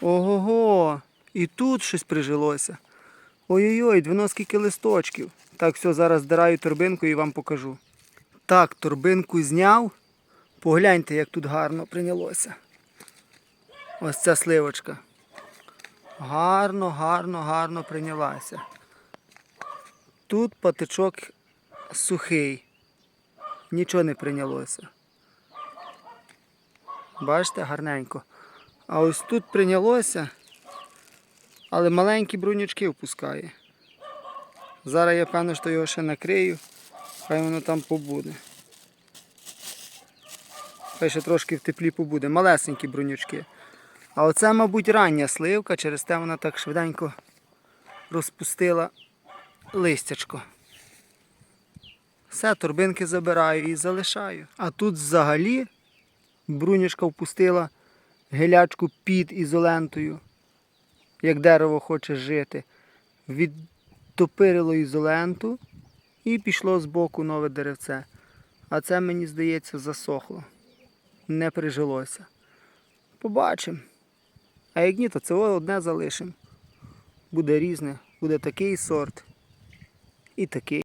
Ого-го! І тут щось прижилося. Ой-ой-ой, двоно скільки листочків. Так, все, зараз здираю торбинку і вам покажу. Так, торбинку зняв. Погляньте, як тут гарно прийнялося. Ось ця сливочка. Гарно, гарно, гарно прийнялася. Тут патичок сухий. Нічого не прийнялося. Бачите, гарненько. А ось тут прийнялося, але маленькі брунючки впускає. Зараз я певно, що його ще накрию, хай воно там побуде. Хай ще трошки в теплі побуде. Малесенькі брунючки. А оце, мабуть, рання сливка, через те вона так швиденько розпустила листячко. Все, торбинки забираю і залишаю. А тут взагалі брунячка впустила гелячку під ізолентою, як дерево хоче жити. Відтопирило ізоленту і пішло з боку нове деревце. А це, мені здається, засохло. Не прижилося. Побачимо. А як ні, то це одне залишимо. Буде різне, буде такий сорт і такий.